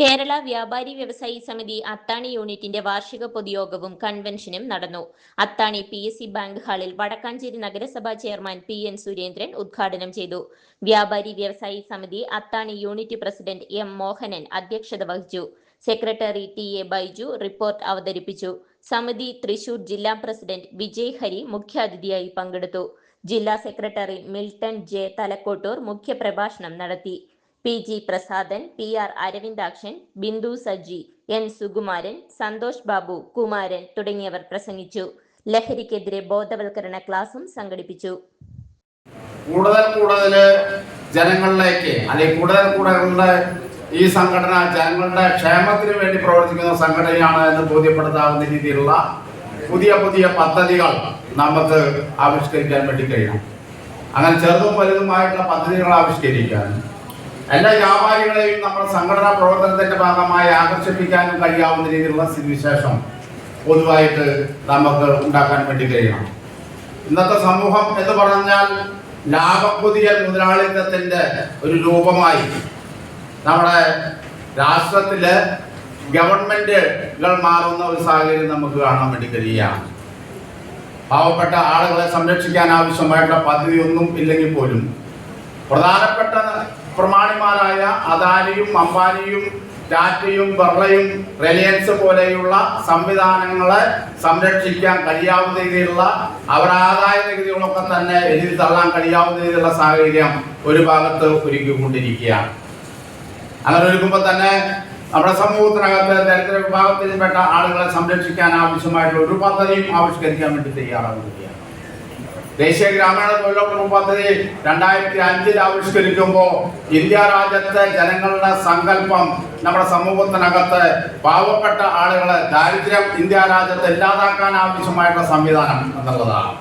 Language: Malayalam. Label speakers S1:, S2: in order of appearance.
S1: കേരള വ്യാപാരി വ്യവസായി സമിതി അത്താണി യൂണിറ്റിന്റെ വാർഷിക പൊതുയോഗവും കൺവെൻഷനും നടന്നു. Athani P S C bank ഹാളിൽ വടക്കാഞ്ചേരി നഗരസഭാ ചെയർമാൻ പി എൻ സുരേന്ദ്രൻ ഉദ്ഘാടനം ചെയ്തു. വ്യാപാരി വ്യവസായി സമിതി Athani unit president M Mohanan അധ്യക്ഷത വഹിച്ചു. Secretary T A Baiju report അവതരിപ്പിച്ചു. സമിതി തൃശൂർ ജില്ലാ പ്രസിഡന്റ് വിജയ് ഹരി മുഖ്യാതിഥിയായി പങ്കെടുത്തു. ജില്ലാ സെക്രട്ടറി മിൽട്ടൺ ജെ തലക്കോട്ടൂർ മുഖ്യപ്രഭാഷണം നടത്തി. P. G. Prasadan P. R. Aravindakshan Bindu Saji N. Sukumaran Santhosh Babu Kumaran തുടങ്ങിയവർ പ്രസംഗിച്ചു. ലഹരിക്കെതിരെ ബോധവൽക്കരണ ക്ലാസും സംഘടിപ്പിച്ചു.
S2: കൂടുതൽ കൂടുതൽ ജനങ്ങളിലേക്ക് അല്ലെങ്കിൽ കൂടുതൽ കൂടുതൽ ഈ സംഘടന ജനങ്ങളുടെ ക്ഷേമത്തിന് വേണ്ടി പ്രവർത്തിക്കുന്ന സംഘടനയാണ് എന്ന് ബോധ്യപ്പെടുത്താവുന്ന രീതിയിലുള്ള പുതിയ പുതിയ പദ്ധതികൾ നമുക്ക് ആവിഷ്കരിക്കാൻ വേണ്ടി കഴിയണം. അങ്ങനെ ചെറുതും വലുതുമായിട്ടുള്ള പദ്ധതികൾ ആവിഷ്കരിക്കാനും എല്ലാ വ്യാപാരികളെയും നമ്മുടെ സംഘടനാ പ്രവർത്തനത്തിന്റെ ഭാഗമായി ആകർഷിപ്പിക്കാനും കഴിയാവുന്ന രീതിയിലുള്ള സ്ഥിതിവിശേഷം പൊതുവായിട്ട് നമുക്ക് ഉണ്ടാക്കാൻ വേണ്ടി കഴിയണം. ഇന്നത്തെ സമൂഹം എന്ന് പറഞ്ഞാൽ ലാഭപുതിയ മുതലാളിത്തത്തിന്റെ ഒരു രൂപമായി നമ്മുടെ രാഷ്ട്രത്തിൽ ഗവൺമെന്റുകൾ മാറുന്ന ഒരു സാഹചര്യം നമുക്ക് കാണാൻ വേണ്ടി കഴിയുകയാണ്. പാവപ്പെട്ട ആളുകളെ സംരക്ഷിക്കാൻ ആവശ്യമായിട്ടുള്ള പദ്ധതി ഒന്നും ഇല്ലെങ്കിൽ പോലും പ്രധാനപ്പെട്ട പ്രമാണിമാരായ അദാനിയും അംബാനിയും ടാറ്റയും ബർളയും റിലയൻസ് പോലെയുള്ള സംവിധാനങ്ങളെ സംരക്ഷിക്കാൻ കഴിയാവുന്ന രീതിയിലുള്ള അവരുടെ ആദായ നികുതികളൊക്കെ തന്നെ എഴുതി തള്ളാൻ കഴിയാവുന്ന രീതിയിലുള്ള സാഹചര്യം ഒരു ഭാഗത്ത് ഒരുക്കിക്കൊണ്ടിരിക്കുകയാണ്. അങ്ങനെ ഒരുക്കുമ്പോൾ തന്നെ നമ്മുടെ സമൂഹത്തിനകത്ത് ദരിദ്ര വിഭാഗത്തിൽപ്പെട്ട ആളുകളെ സംരക്ഷിക്കാൻ ആവശ്യമായിട്ടുള്ള ഒരു പദ്ധതിയും ആവിഷ്കരിക്കാൻ വേണ്ടി തയ്യാറാവുകയാണ്. ദേശീയ ഗ്രാമീണ തൊഴിലുറപ്പ് പദ്ധതി രണ്ടായിരത്തി അഞ്ചിൽ ആവിഷ്കരിക്കുമ്പോൾ ഇന്ത്യ രാജ്യത്തെ ജനങ്ങളുടെ സങ്കല്പം നമ്മുടെ സമൂഹത്തിനകത്ത് പാവപ്പെട്ട ആളുകളെ ദാരിദ്ര്യം ഇന്ത്യ രാജ്യത്ത് ഇല്ലാതാക്കാൻ ആവശ്യമായിട്ടുള്ള സംവിധാനം എന്നുള്ളതാണ്.